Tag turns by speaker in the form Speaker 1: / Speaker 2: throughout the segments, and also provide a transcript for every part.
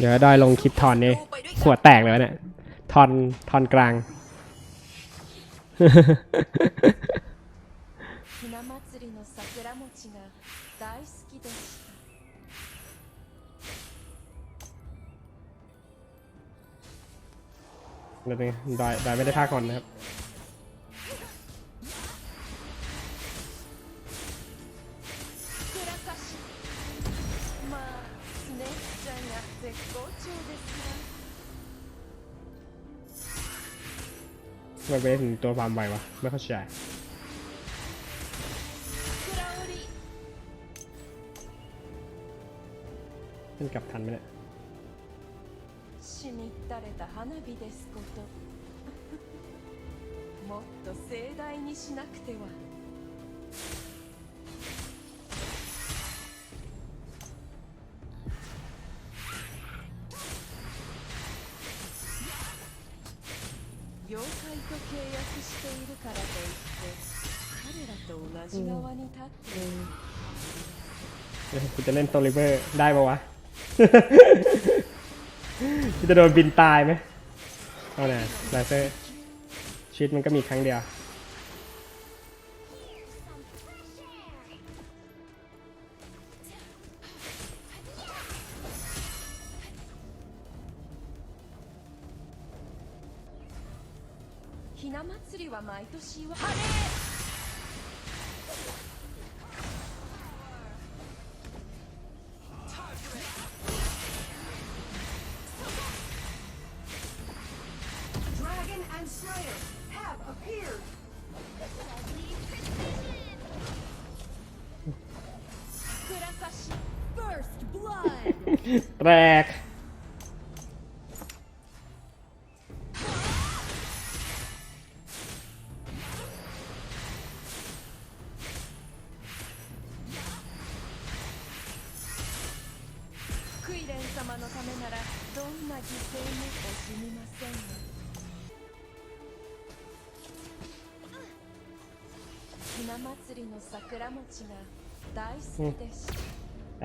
Speaker 1: เดี๋ยวดอยลงคลิปทอนนี่หัวแตกเลยเนี่ยทอนทอนกลาง เดี๋นึงดอยดอยไม่ได้ท่าก่อนนะครับ
Speaker 2: 絶好調ですが
Speaker 1: ไม่ไปถึงตัวฟาร์มไววะไม่เข้าใจ
Speaker 2: 桜織り
Speaker 1: มันกลับทันไหมเนี่ย
Speaker 2: しみったれた花火ですこともっと盛大にしなくては
Speaker 1: เอ้ยกูจะเล่นโซลิเวอร์ได้ปะวะ กูจะโดนบินตายไหมเอาหน่ะไลเซอร์ชีวิตมันก็มีครั้งเดียว
Speaker 2: ひな祭りは毎年は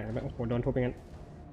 Speaker 1: กแล้วโอ้โหโดนทุบไปงั้น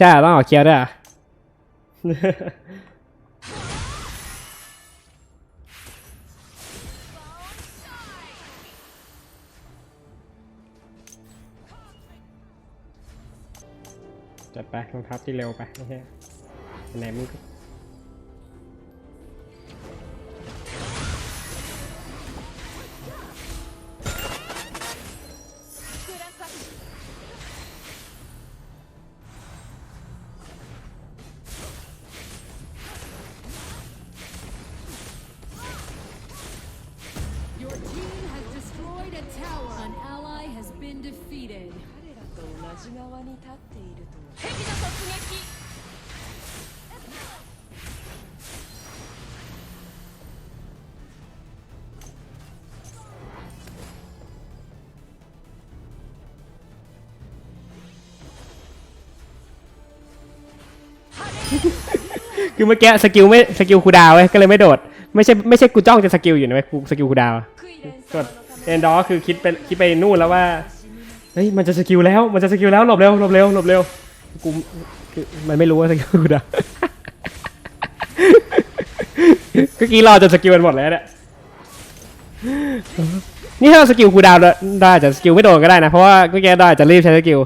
Speaker 1: จ้าต้องออกเคลียร์ด้วยเหรอจัดไปรองเท้าที่เร็วไปไม่ใช่ไหนมึง คือเมื่อกี้สกิลไม่สกิลคูดาวเว้ยก็เลยไม่โดด ไม่ใช่ไม่ใช่กูจ้องจะสกิลอยู่นะเว้ยกูสกิลคูดาวกดเอนดอคือคิดไปคิดไปนู่นแล้วว่าเฮ้ยมันจะสกิลแล้วมันจะสกิลแล้วหลบเร็วหลบเร็วหลบเร็วกูคือมันไม่รู้ว่าสกิลคูดาวก็กี้รอจนสกิลมันหมดแล้วเนี่ยนี่ถ้าสกิลคูดาวได้จะสกิลไม่โดนก็ได้นะเพราะว่าก็แกได้จะรีบใช้สกิล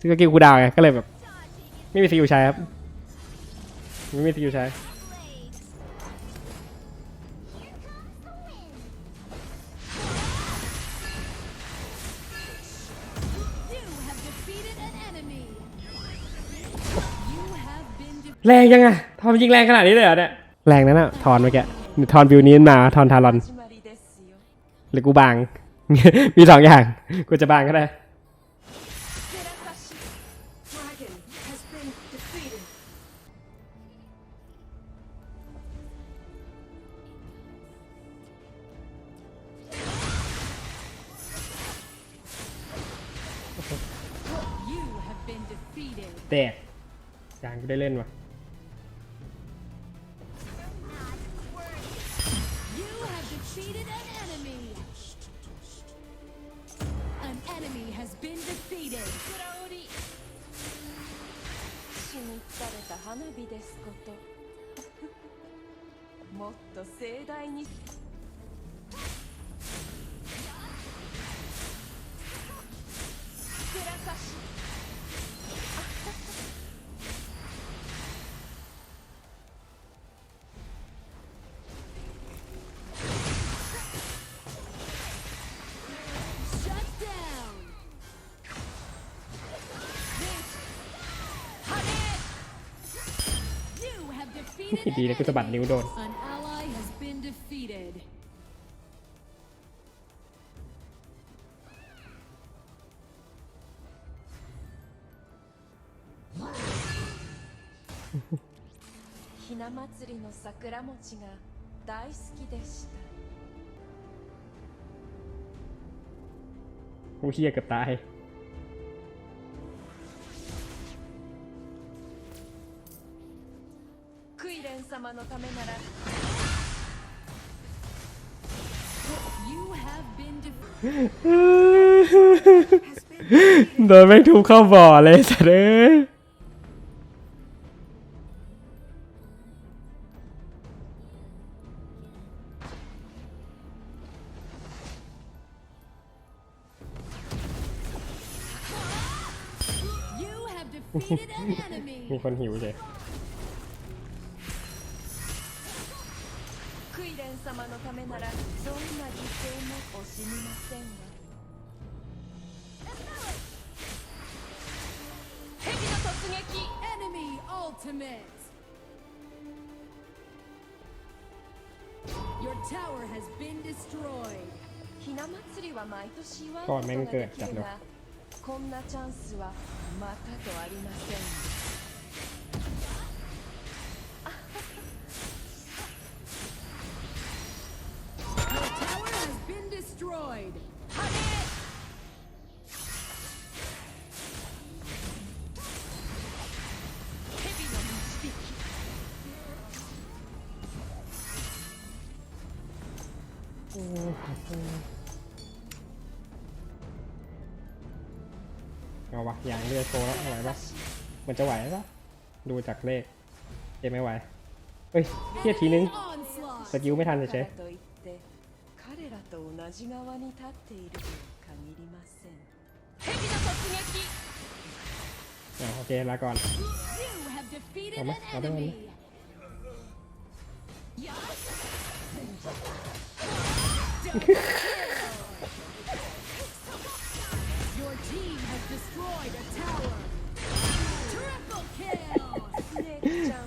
Speaker 1: สกิลคูดาวไงก็เลยแบบไม่มีสกิลใช้ครับ ไม่มีสกิลใช้แรงยังไงทอมยิงแรงขนาดนี้เลยเหรอเนี่ย แรงนั้นอะทอนเมื่อกี้ทอนวิวนี้มาทอนทารอน หรือกูบาง มีสองอย่าง กูจะบางก็ได้ แตกอย่างกูได้เล่นว่ะ
Speaker 3: You have defeated an enemy. An enemy has been defeated.
Speaker 2: 死に疲れた花火ですこともっと盛大に
Speaker 1: ดี
Speaker 3: an
Speaker 1: นะกูสะบัด
Speaker 3: enemy.
Speaker 1: นิ้วโดน
Speaker 3: An ally has been defeated.
Speaker 2: ひな祭りの桜餅が大好きでした
Speaker 1: กูเฮียเกือบตาย
Speaker 2: 様のためなら
Speaker 3: You have been defeated.
Speaker 1: โดนแม่งทุบเข้าบ่อเลยสัตว์เอ้ย
Speaker 3: You have defeated an enemy.
Speaker 1: มีคนหิวเฉย
Speaker 2: 様のためならどんな犠牲も惜しみませんわ敵の突撃
Speaker 3: Enemy Ultimate! Your tower has been destroyed!
Speaker 2: ひな祭りは毎年祝うことができるがこんなチャンスはまたとありません
Speaker 1: เอาวะอย่างเลือดโตแล้วไหวปะมันจะไหวปะดูจากเลขเจ็ไม่ไหวเฮ้ยเทียทีนึงสกิลไม่ทันเลยเชโอเคลาก่อน
Speaker 3: เอาไหมเอา
Speaker 2: ได้ไหม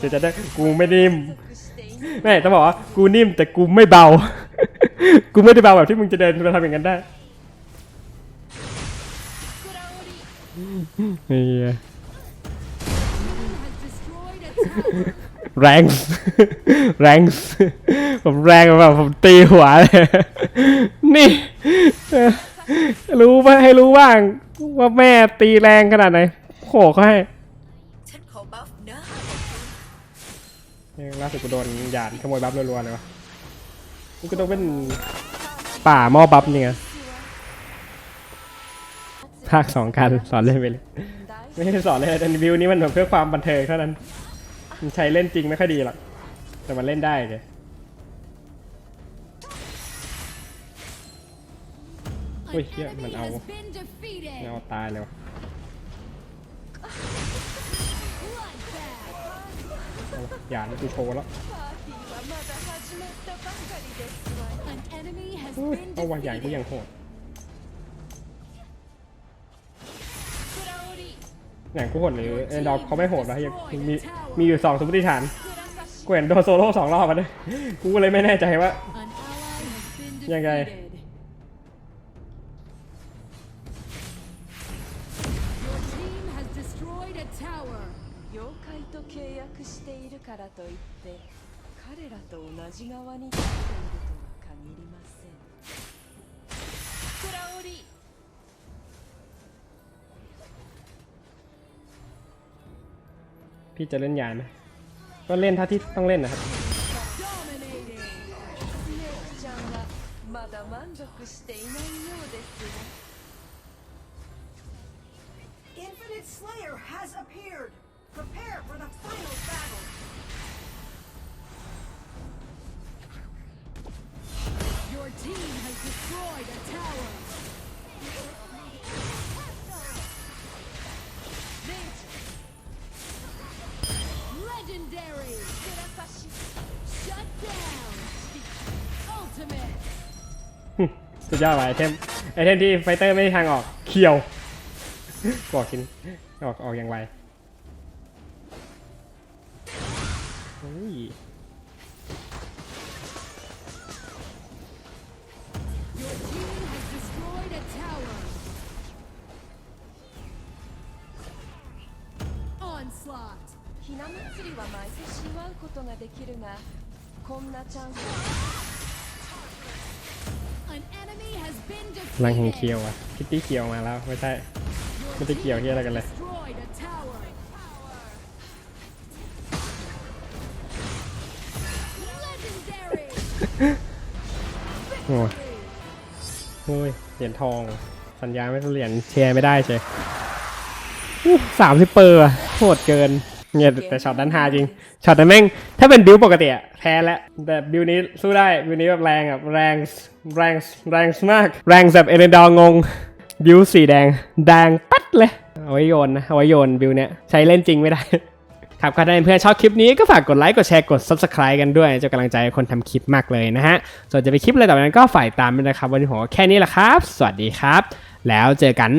Speaker 1: จะจะได้กูไม่นิ่มแม่ต้องบอกว่ากูนิ่มแต่กูไม่เบา กูไม่ได้เบาแบบที่มึงจะเดินมาทำอย่างนั้นได้เฮีย แรงแรงผมแรงแบบผมตีหัวเลยนี่รู้ไหมให้รู้บ้างว่าแม่ตีแรงขนาดไหนโขกเขาให้เนี่ยล่าสุดกูโดนหยาดขโมยบัฟรัวๆเลยวะนี่ก็ต้องเป็นป่าหม้อบัฟนี่ไงภาคสองการสอนเล่นไปเลย ไม่ได้สอนเลยแต่วิวนี้มันแบบเพื่อความบันเทิงเท่านั้น มันใช้เล่นจริงไม่ค่อยดีหรอก แต่มันเล่นได้ไงอุ้
Speaker 3: ย
Speaker 1: เฮี
Speaker 3: ย
Speaker 1: มั
Speaker 3: น
Speaker 1: เอาเอาตายแล้วะอย่ากูโชว์แล้วเอาวะอย่างกูยังโหด
Speaker 2: クラオリ
Speaker 1: อย่างกูโหดหรือเอ็นดอร์เขาไม่โหดวะยังมีมีอยู่สองสมมติฐานกูเห็นโดนโซโล่สองรอบมาด้วยกูก็เลยไม่แน่ใจว่า
Speaker 3: An ally has been
Speaker 1: ยังไง
Speaker 3: defeated. Your team has destroyed a tower.
Speaker 2: 妖怪と契約しているからといって彼らと同じ側に立っていると
Speaker 1: พี่จะเล่นยานไหมก็เล่นเท่าที่ต้องเล่นนะครับ
Speaker 4: Infinite Slayer has appeared. Prepare for the final battle.
Speaker 1: สุดยอดว่ะไอเทมไอเทมที่ไฟเตอร์ไม่มีทางออกเคียวบอกกินออกออกอย่างไวเฮ้ย
Speaker 3: Your team has destroyed a tower. Onslaught.
Speaker 2: ひな祭りは毎年祝うことができるが
Speaker 1: พลังแห่งเคียวอะคิตตี้เคียวมาแล้วไม่ใช่ไม่ได้เกี่ยว
Speaker 3: team
Speaker 1: ที่อะไรกันเลยโอ้ยโอ้ยเหรียญทอง สัญญาไม่เหรียญแชร์ไม่ได้เชยสามสิบเปอร์อะโหดเกิน เนี่ยแต่ช็อตนั้นฮาจริงช็อตนั้นแม่งถ้าเป็นบิวปกติอะแพ้แล้วแต่บิวนี้สู้ได้บิวนี้แบบแรงอะแรงแรงแรงมาก แรงแบบเอเลนดอร์งงบิวสีแดงแดงปัดเลยเอาไว้โยนนะเอาไว้โยนบิวเนี้ยใช้เล่นจริงไม่ได้ครับก็ถ้าเพื่อนๆชอบคลิปนี้ก็ฝากกดไลค์ กดแชร์ กด subscribe กันด้วยจะกำลังใจให้คนทำคลิปมากเลยนะฮะ ส่วนจะไปคลิปอะไรต่อไปนั้นก็ฝ่ายตามด้วยนะครับ วันนี้ผมก็แค่นี้แหละครับ สวัสดีครับ แล้วเจอกัน